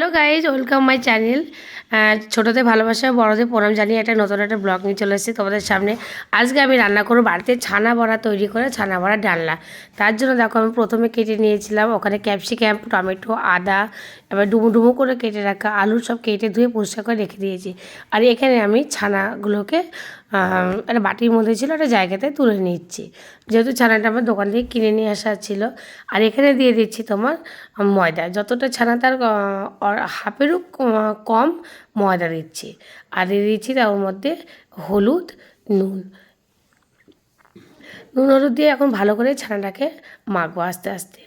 hello guys welcome my channel ছোটোদের ভালোবাসা, বড়দের প্রণাম জানিয়ে একটা নতুন একটা ব্লগ নিয়ে চলে এসেছি তোমাদের সামনে। আজকে আমি রান্না করব বাড়িতে ছানা বড়া তৈরি করে, ছানা বড়া ডালনা। তার জন্য দেখো, আমি প্রথমে কেটে নিয়েছিলাম ওখানে ক্যাপসিকাম, টমেটো, আদা, এবার ডুমো ডুমো করে কেটে রাখা আলু সব কেটে ধুয়ে পরিষ্কার করে রেখে দিয়েছি। আর এখানে আমি ছানাগুলোকে একটা বাটির মধ্যে ছিল একটা জায়গাতে তুলে নিচ্ছি। যেহেতু ছানাটা আমার দোকান থেকে কিনে নিয়ে আসা ছিল। আর এখানে দিয়ে দিচ্ছি তোমার ময়দা। যতটা ছানা তার হাফেরও কম ময়দা দিচ্ছি। আর দিয়ে দিচ্ছি তার মধ্যে হলুদ, নুন। নুন, হলুদ দিয়ে এখন ভালো করে ছানাটাকে মাখবো আস্তে আস্তে।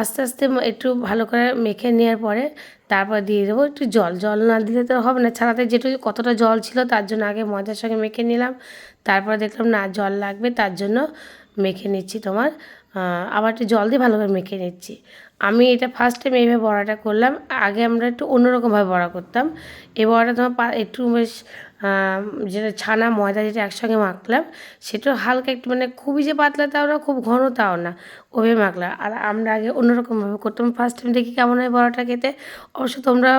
আস্তে আস্তে একটু ভালো করে মেখে নেওয়ার পরে তারপর দিয়ে দেবো একটু জল। জল না দিলে তো হবে না। ছানাতে যেটুকু কতটা জল ছিল তার জন্য আগে ময়দার সঙ্গে মেখে নিলাম। তারপর দেখলাম না জল লাগবে তার জন্য মেখে নিচ্ছি তোমার আবার একটু জল দিয়ে ভালো করে মেখে নিচ্ছি। আমি এটা ফার্স্ট টাইম এইভাবে বড়াটা করলাম। আগে আমরা একটু অন্যরকমভাবে বড়া করতাম। এই বড়াটা তোমার একটু বেশ যেটা ছানা, ময়দা যেটা একসঙ্গে মাখলাম, সেটা হালকা একটু মানে খুবই যে পাতলা তাও না, খুব ঘন তাও না ওভাবে মাখলাম। আর আমরা আগে অন্যরকমভাবে করতাম। ফার্স্ট টাইম দেখি কেমন হয় বড়াটা খেতে। অবশ্য তোমরা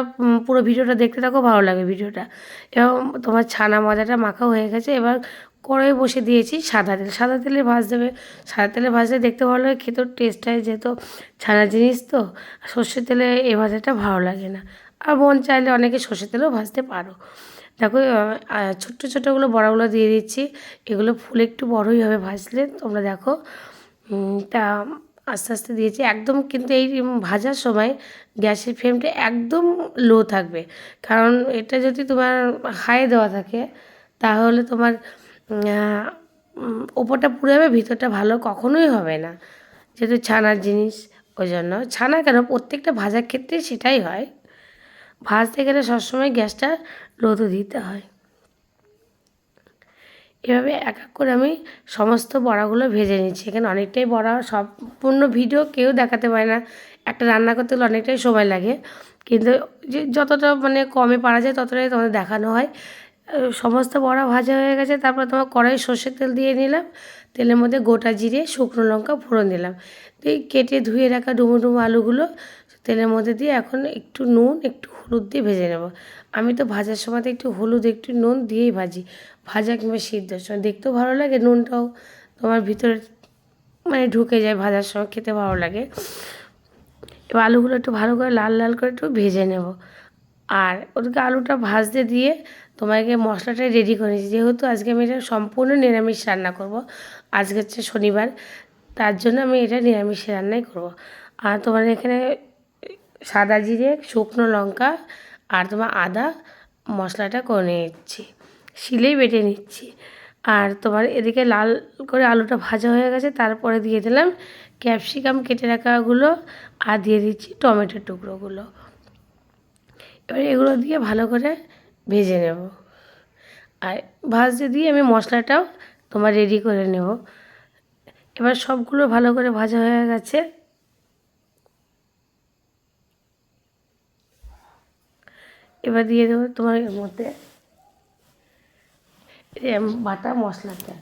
পুরো ভিডিওটা দেখতে থাকো, ভালো লাগে ভিডিওটা। এবং তোমার ছানা, ময়দাটা মাখা হয়ে গেছে। এবার কড়াই বসে দিয়েছি সাদা তেল। সাদা তেলে ভাজ দেবে সাদা তেলে ভাজলে দেখতে ভালো লাগে, খেতেও টেস্ট হয় যেহেতু ছানা জিনিস তো। সর্ষের তেলে এ ভাজাটা ভালো লাগে না। আর মন চাইলে অনেকে সর্ষের তেলেও ভাজতে পারো। দেখো ছোট্ট ছোটোগুলো, বড়াগুলো দিয়ে দিচ্ছি। এগুলো ফুল একটু বড়ই হবে ভাজলে। তোমরা দেখো তা আস্তে আস্তে দিয়েছি। একদম কিন্তু এই ভাজার সময় গ্যাসের ফ্লেমটা একদম লো থাকবে। কারণ এটা যদি তোমার হাই দেওয়া থাকে, তাহলে তোমার ওপরটা পুড়ে যাবে, ভিতরটা ভালো কখনোই হবে না। যেহেতু ছানার জিনিস ওই জন্য ছানা কেন? প্রত্যেকটা ভাজার ক্ষেত্রে সেটাই হয়। ভাজতে গেলে সবসময় গ্যাসটা লোতে দিতে হয়। এভাবে এক এক করে আমি সমস্ত বড়াগুলো ভেজে নিচ্ছি। এখানে অনেকটাই বড়া, সম্পূর্ণ ভিডিও কেউ দেখাতে পারে না। একটা রান্না করতে গেলে অনেকটাই সময় লাগে। কিন্তু যে যতটা মানে কমে পারা যায়, ততটাই তোমাদের দেখানো হয়। সমস্ত বড়া ভাজা হয়ে গেছে, তারপর তোমার কড়াই সর্ষের তেল দিয়ে নিলাম, তেলের মধ্যে গোটা জিরে, শুকনো লঙ্কা ফোড়ন দিলাম। দিয়ে কেটে ধুয়ে রাখা ডুমো ডুমো আলুগুলো তেলের মধ্যে দিয়ে এখন একটু নুন, একটু হলুদ দিয়ে ভেজে নেব। আমি তো ভাজার সময় একটু হলুদ, একটু নুন দিয়েই ভাজি। ভাজা কিংবা সিদ্ধর সময় দেখতেও ভালো লাগে, নুনটাও তোমার ভিতরে মানে ঢুকে যায় ভাজার সময়, খেতে ভালো লাগে। এবার আলুগুলো একটু ভালো করে লাল লাল করে একটু ভেজে নেব। আর ওদেরকে আলুটা ভাজতে দিয়ে তোমাকে মশলাটা রেডি করে নিয়েছি। যেহেতু আজকে আমি এটা সম্পূর্ণ নিরামিষ রান্না করব, আজকে হচ্ছে শনিবার, তার জন্য আমি এটা নিরামিষ রান্নাই করব। আর তোমার এখানে সাদা জিরে, শুকনো লঙ্কা আর তোমার আদা মশলাটা করে নিচ্ছি শিলেই বেটে নিচ্ছি। আর তোমার এদিকে লাল করে আলুটা ভাজা হয়ে গেছে, তারপরে দিয়ে দিলাম ক্যাপসিকাম কেটে রাখাগুলো আর দিয়ে দিচ্ছি টমেটোর টুকরোগুলো। এবার এগুলো দিয়ে ভালো করে ভেজে নেব। আর ভাজতে দিয়ে আমি মশলাটাও তোমার রেডি করে নেব। এবার সবগুলো ভালো করে ভাজা হয়ে গেছে। এবার দিয়ে দেবো তোমার এর মধ্যে বাটা মশলাটা।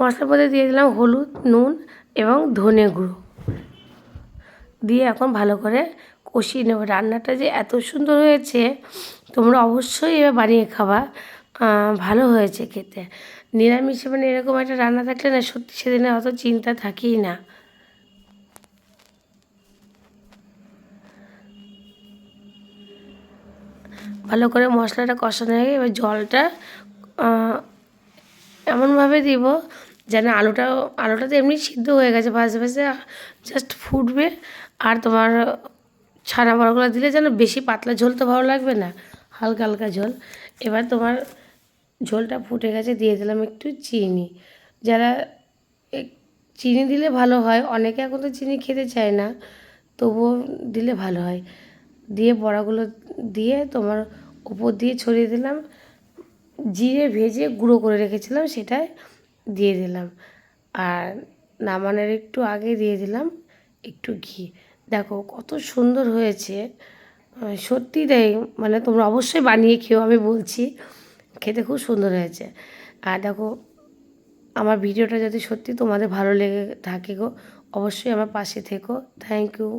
মশলার মধ্যে দিয়ে দিলাম হলুদ, নুন এবং ধনে গুঁড়ো। দিয়ে এখন ভালো করে কষিয়ে নেব। রান্নাটা যে এত সুন্দর হয়েছে, তোমরা অবশ্যই এবার বানিয়ে খাবা। ভালো হয়েছে খেতে। নিরামিষ মানে এরকম একটা রান্না থাকলে না সত্যি সেদিনে অত চিন্তা থাকেই না। ভালো করে মশলাটা কষানো হয়ে এবার জলটা এমনভাবে দিব যেন আলুটা আলুটা তো এমনি সিদ্ধ হয়ে গেছে ভাজতে ভাজতে জাস্ট ফুটবে। আর তোমার ছানা বড়াগুলো দিলে যেন বেশি পাতলা ঝোল তো ভালো লাগবে না, হালকা হালকা ঝোল। এবার তোমার ঝোলটা ফুটে গেছে, দিয়ে দিলাম একটু চিনি। যারা চিনি দিলে ভালো হয়, অনেকে এখন তো চিনি খেতে চায় না, তবুও দিলে ভালো হয়। দিয়ে বড়াগুলো দিয়ে তোমার উপর দিয়ে ছড়িয়ে দিলাম, জিরে ভেজে গুঁড়ো করে রেখেছিলাম সেটাই দিয়ে দিলাম। আর নামানোর একটু আগে দিয়ে দিলাম একটু ঘি। দেখো কত সুন্দর হয়েছে। সত্যি তাই মানে তোমরা অবশ্যই বানিয়ে খেও, আমি বলছি। খেতে খুব সুন্দর হয়েছে। আর দেখো, আমার ভিডিওটা যদি সত্যি তোমাদের ভালো লেগে থাকে গো, অবশ্যই আমার পাশে থেকো। Thank you